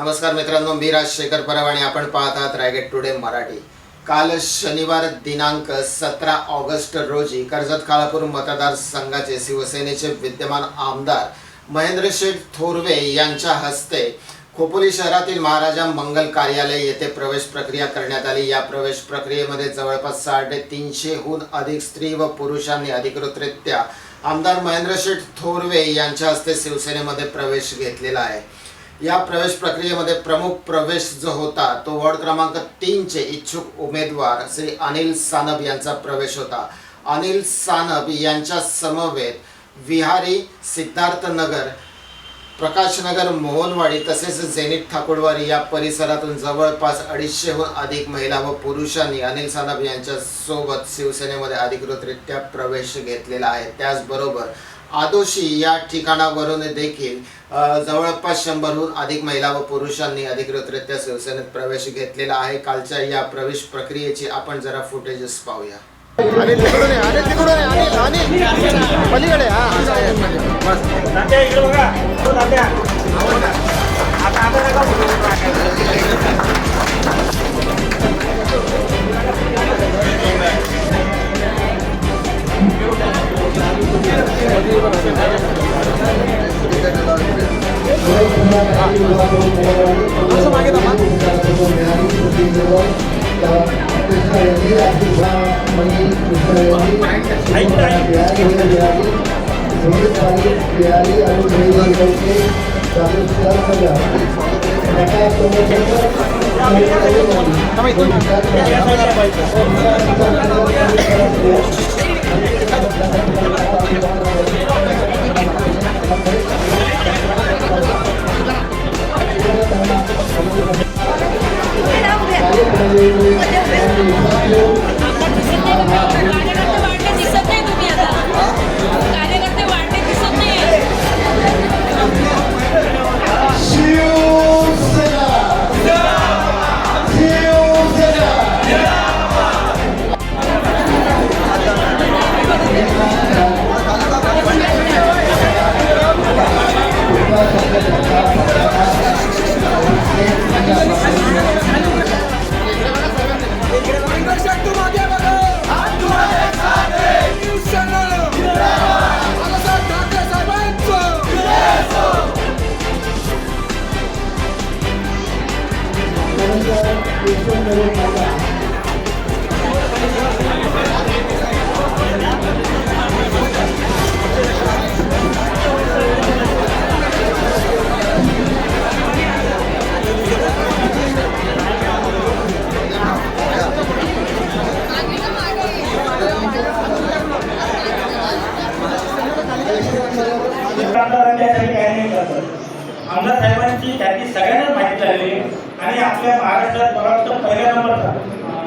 नमस्कार मित्रांनो मी राजशेखर परब आणि आपण पाहत आहात रायगड टुडे मराठी. काल शनिवार दिनांक सतरा ऑगस्ट रोजी कर्जत खालापूर मतदारसंघाचे शिवसेनेचे विद्यमान आमदार महेंद्र शेठ थोरवे यांच्या हस्ते खोपोली शहरातील महाराजा मंगल कार्यालय येथे प्रवेश प्रक्रिया करण्यात आली. या प्रवेश प्रक्रियेमध्ये जवळपास साडेतीनशेहून अधिक स्त्री व पुरुषांनी अधिकृतरित्या आमदार महेंद्र शेठ थोरवे यांच्या हस्ते शिवसेनेमध्ये प्रवेश घेतलेला आहे. या प्रवेश प्रक्रियेमध्ये प्रमुख प्रवेश जो होता तो वॉर्ड क्रमांक तीनचे इच्छुक उमेदवार श्री अनिल सानप यांचा प्रवेश होता. अनिल सानप यांच्या समवेत विहारी सिद्धार्थनगर प्रकाशनगर मोहनवाडी तसेच झेनिट ठाकूरवाडी या परिसरातून जवळपास अडीचशेहून अधिक महिला व पुरुषांनी अनिल सानप यांच्या सोबत शिवसेनेमध्ये अधिकृतरित्या प्रवेश घेतलेला आहे. त्याचबरोबर आदोशी या ठिकाणावरून देखील जवळपास शंभरहून अधिक महिला व पुरुषांनी अधिकृतरित्या शिवसेनेत प्रवेश घेतलेला आहे. कालच्या या प्रवेश प्रक्रियेची आपण जरा फुटेजेस पाहूया. अनिल तिकडून अनिल तिकडून अनिल अनिल पलीकडे हा langsung aja teman itu. Ya, ya, आमदार साहेबांची त्यांनी सगळ्या आणि आपल्या महाराष्ट्रात मला वाटतं पहिल्या नंबरचा.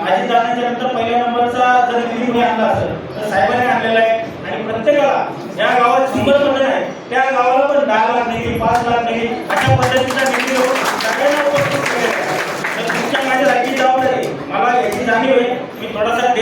अजितदादांच्या नंतर पहिल्या नंबरचा जर निधी कोणी आणला असेल तर साहेबांनी आणलेला आहे. आणि प्रत्येकाला ज्या गावात शंभर पदन आहे त्या गावाला पण दहा लाख निधी पाच लाख निधी अशा पद्धतीचा निधी देऊन सगळ्यांना उपस्थित केलेला आहे. तर तुमच्या माझ्या जागी जबाबदारी मला याची जाणीव आहे. मी थोडासा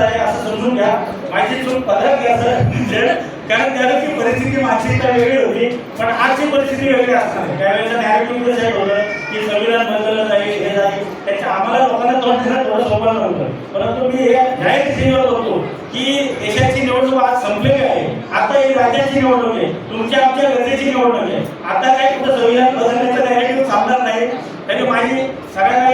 देर आहे असं समजून घ्या. माझी चूक पदक घ्या सर कारण त्यावेळेची परिस्थिती माझी तर वेगळी होती पण आजची परिस्थिती वेगळी असणार त्यावेळेला नॅरेटिव्ह कसं होतं की संविधान बदललं जाईल हे जाईल. त्याच्या आम्हाला लोकांना तोंड देणं थोडं सोपं नव्हतं. परंतु मी हे जाहीर दिशेवर करतो की देशाची निवडणूक आज संपलेली आहे. आता ही राज्याची निवडणूक आहे. तुमच्या आमच्या गरजेची निवडणूक आहे. आता काय कुठं संविधान बदलण्याचं नॅरेटिव्ह थांबणार नाही. तरी माझी सगळ्यांना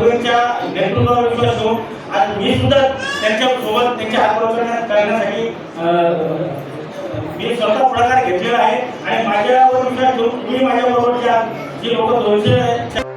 महेंद्र नेतृत्वावर विश्वास ठेवू आज मी सुद्धा त्यांच्यासोबत त्यांच्या हात करण्यासाठी मी स्वतः पुढाकार घेतलेला आहे. आणि माझ्यावर विश्वास ठेवून तुम्ही माझ्याबरोबरच्या जी लोक दोनशे